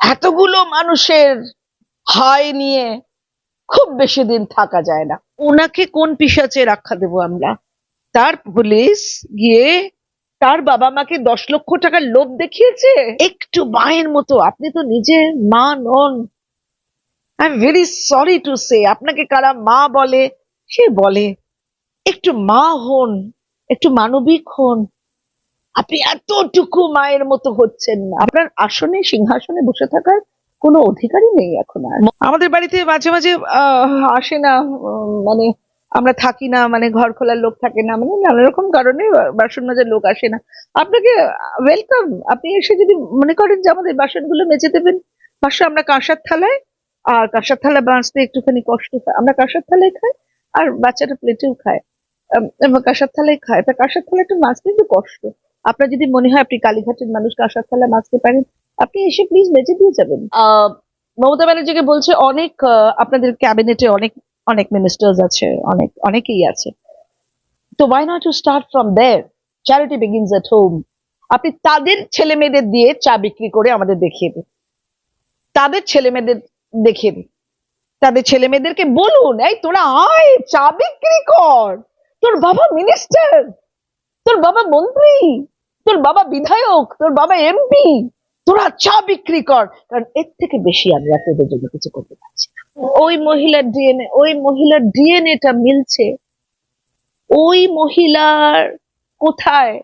এতগুলো মানুষের হাই নিয়ে খুব বেশি দিন থাকা যায় না। ওনাকে কোন পিসাচে রাখা দেবো আমরা? তার পুলিশ গিয়ে তার বাবা মাকে দশ লক্ষ টাকার লোভ দেখিয়েছে? একটু মায়ের মতো, আপনি তো নিজে মা নন। I am very sorry to say আপনাকে কারা মা বলে, সে বলে। একটু মা হন, একটু মানবিক হন। আপনি এতটুকু মায়ের মতো হচ্ছেন না। আপনার আসনে, সিংহাসনে বসে থাকার কোনো অধিকারই নেই এখন আর। আমাদের বাড়িতে মাঝে মাঝে আসে না মানে আমরা থাকি না মানে ঘর খোলার লোক থাকে না মানে নানা রকম কারণে বাসন মাজার লোক আসে না। আপনাকে ওয়েলকাম আপনি এসে যদি মনে করেন যে আমাদের বাসনগুলো মেজে দেবেন, পাশে আমরা কাঁসার থালায়, আর কাঁসার থালা বাঁচতে একটুখানি কষ্ট হয়। আমরা কাঁসার থালায় খাই, আর বাচ্চাটা প্লেটেও খায়। কাঁসার থালায় খায়। তা কাঁসার থালা একটু মাছতে একটু কষ্ট। আপনার যদি মনে হয় আপনি কালীঘাটের মানুষ কাঁসার থালা মাছতে পারেন, আপনি এসে প্লিজ বেঁচে দিয়ে যাবেন। মমতা ব্যানার্জিকে বলছে অনেক আপনাদের ক্যাবিনেটে অনেক অনেক মিনিস্টার্স আছে, অনেক, অনেকেই আছে। তো why not to start from there charity begins at home আপনি তাদের ছেলে মেয়েদের দিয়ে চা বিক্রি করে আমাদের দেখিয়ে দিন। তাদের ছেলে মেয়েদের দেখিয়ে দিন। তাদের ছেলে মেয়েদেরকে বলুন, এই তোরা আয়, চা বিক্রি কর। তোর বাবা মিনিস্টার তোর বাবা মন্ত্রী? তোর বাবা বিধায়ক? তোর বাবা এমপি তোরা চা বিক্রি কর। কারণ এর থেকে বেশি আমরা তোদের জন্য কিছু করতে পারছি ওই মহিলার ডিএনএ ওই মহিলার ডিএনএটা মিলছে। ওই মহিলার কোথায়?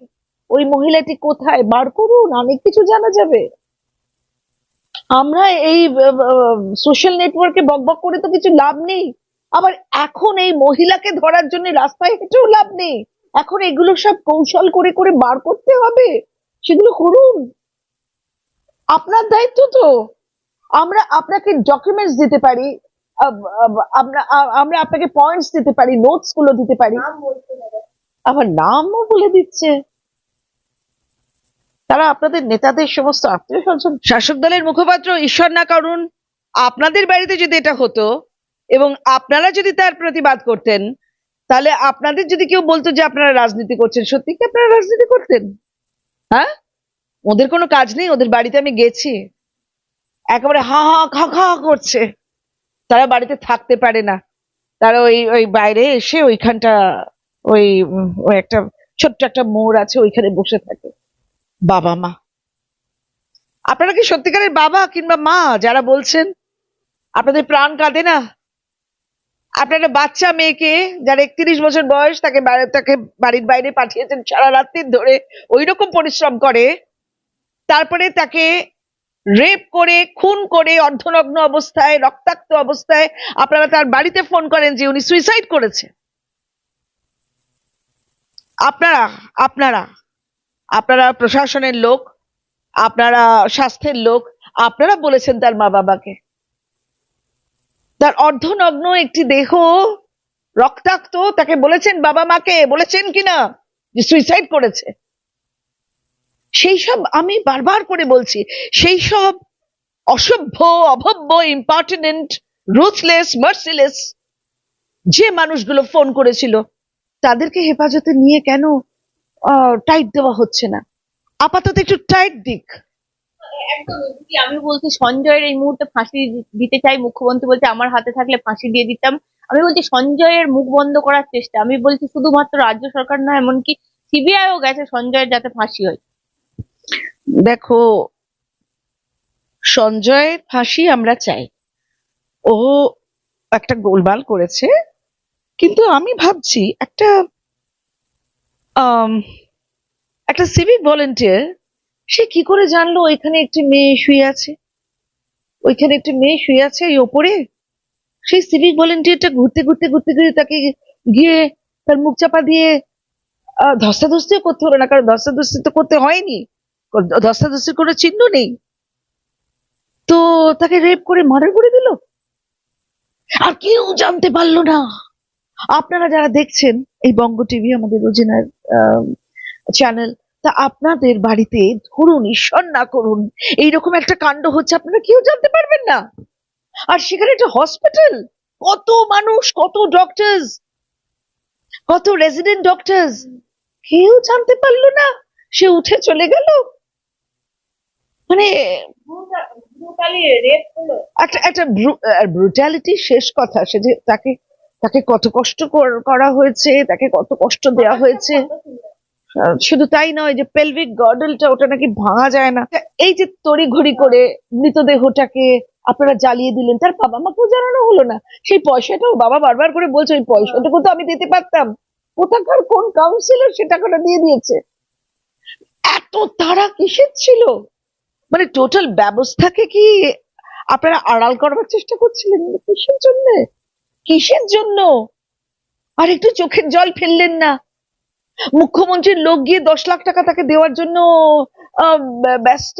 ওই মহিলাটি কোথায়? বার করুন, অনেক কিছু জানা যাবে। আমরা এই সোশ্যাল নেটওয়ার্কে বকবক করে তো কিছু লাভ নেই। আবার এখন এই মহিলাকে ধরার জন্য রাস্তায় হেঁটেও লাভ নেই। এখন এগুলো সব কৌশল করে করে বার করতে হবে। সেগুলো করুন। আপনার দায়িত্ব তো। আমরা আপনাকে ডকুমেন্টস দিতে পারি আমরা আমরা আপনাকে পয়েন্টস দিতে পারি নোটসগুলো দিতে পারি। আবার নামও বলে দিচ্ছে। তারা আপনাদের নেতাদের সমস্ত আত্মীয় স্বজন শাসক দলের মুখপাত্র ঈশ্বর না করুন আপনাদের বাড়িতে যদি এটা হতো এবং আপনারা যদি তার প্রতিবাদ করতেন তাহলে আপনাদের যদি কেউ বলতো যে আপনারা রাজনীতি করছেন, সত্যি কি আপনারা রাজনীতি করতেন? হ্যাঁ? ওদের কোনো কাজ নেই, ওদের বাড়িতে আমি গেছি। একেবারে হা হা খা খা করছে। তারা বাড়িতে থাকতে পারে না। তারা ওই ওই বাইরে এসে ওইখানটা, ওই ওই একটা ছোট্ট একটা মোড় আছে, ওইখানে বসে থাকে। বাবা মা। আপনারা কি সত্যিকারের বাবা কিংবা মা, যারা বলছেন, আপনাদের প্রাণ কাঁদে না? আপনারা বাচ্চা মেয়েকে যার একত্রিশ বছর বয়স তাকে তাকে বাড়ির বাইরে পাঠিয়েছেন সারা রাত্রি ধরে ওই রকম পরিশ্রম করে, তারপরে তাকে রেপ করে, খুন করে, অর্ধনগ্ন অবস্থায়, রক্তাক্ত অবস্থায় আপনারা তার বাড়িতে ফোন করেন যে উনি সুইসাইড করেছে আপনারা আপনারা আপনারা প্রশাসনের লোক, আপনারা স্বাস্থ্যের লোক, আপনারা বলেছেন তার মা বাবাকে তার অর্ধনগ্ন একটি দেহ রক্তাক্ত, তাকে বলেছেন বাবা মাকে, বলেছেন কিনা যে সুইসাইড করেছে। সেই সব আমি বারবার করে বলছি, সেই সব অসভ্য, অভব্য ইম্পার্টেন্ট রুথলেস মার্সিলেস যে মানুষগুলো ফোন করেছিল, তাদেরকে হেফাজতে নিয়ে কেন টাইট দেওয়া হচ্ছে না? আপাতত একটু টাইট দিক। আমি বলছি, সঞ্জয়ের এই মুহূর্তে ফাঁসি দিতে চাই মুখ্যমন্ত্রী বলছে, আমার হাতে থাকলে ফাঁসি দিয়ে দিতাম। আমি বলছি, সঞ্জয়ের মুখ বন্ধ করার চেষ্টা। আমি বলছি, শুধুমাত্র রাজ্য সরকার নয়, এমনকি সিবিআইও গেছে সঞ্জয়ের যাতে ফাঁসি হয়। দেখো, সঞ্জয়ের ফাঁসি আমরা চাই। ও একটা গোলমাল করেছে, কিন্তু আমি ভাবছি একটা একটা সিভিক ভলেন্টিয়ার সে কি করে জানলো ওইখানে একটি মেয়ে শুয়ে আছে? ওইখানে একটি মেয়ে শুয়ে আছে এই ওপরে? সেই সিভিক ভলেন্টিয়ারটা ঘুরতে ঘুরতে ঘুরতে ঘুরতে তাকে গিয়ে তার মুখ চাপা দিয়ে ধস্তাধস্তিও করতে হলো না, কারণ ধস্তাধস্তি তো করতে হয়নি। ধস্তাধস্তির কোনো চিহ্ন নেই। তো তাকে রেপ করে মার্ডার করে দিল? আর কেউ জানতে পারল না। আপনারা যারা দেখছেন এই বঙ্গ টিভি, আমাদের রোজিনার চ্যানেল তা আপনাদের বাড়িতে ধরুন, ঈশ্বর না করুন, এইরকম একটা কাণ্ড হচ্ছে, আপনারা কেউ জানতে পারবেন না। আর সেখানে একটা হসপিটাল কত মানুষ, কত ডক্টরস কত রেসিডেন্ট ডক্টরস কেউ জানতে পারল না, সে উঠে চলে গেল। মানে একটা একটা ব্রুটালিটি শেষ কথা, সে যে তাকে তাকে কত কষ্ট কর- হয়েছে, তাকে কত কষ্ট দেওয়া হয়েছে। শুধু তাই নয় যে পেলভিক গর্ডলটা ওটা নাকি ভাঙা যায় না। এই যে তড়িঘড়ি করে মৃতদেহটাকে আপনারা জ্বালিয়ে দিলেন, তার বাবা মাকেও জানানো হলো না। সেই পয়সাটাও বাবা বারবার করে বলছে, ওই পয়সাটুকু তো আমি দিতে পারতাম। কোথাকার, কোন কাউন্সিলর সে টাকাটা দিয়ে দিয়েছে? এত তারা কিসের ছিল? মানে টোটাল ব্যবস্থাকে কি আপনারা আড়াল করবার চেষ্টা করছিলেন? কিসের জন্য? কিসের জন্য? আর একটু চোখের জল ফেললেন না। মুখ্যমন্ত্রীর লোক গিয়ে দশ লাখ টাকা তাকে দেওয়ার জন্য ব্যস্ত?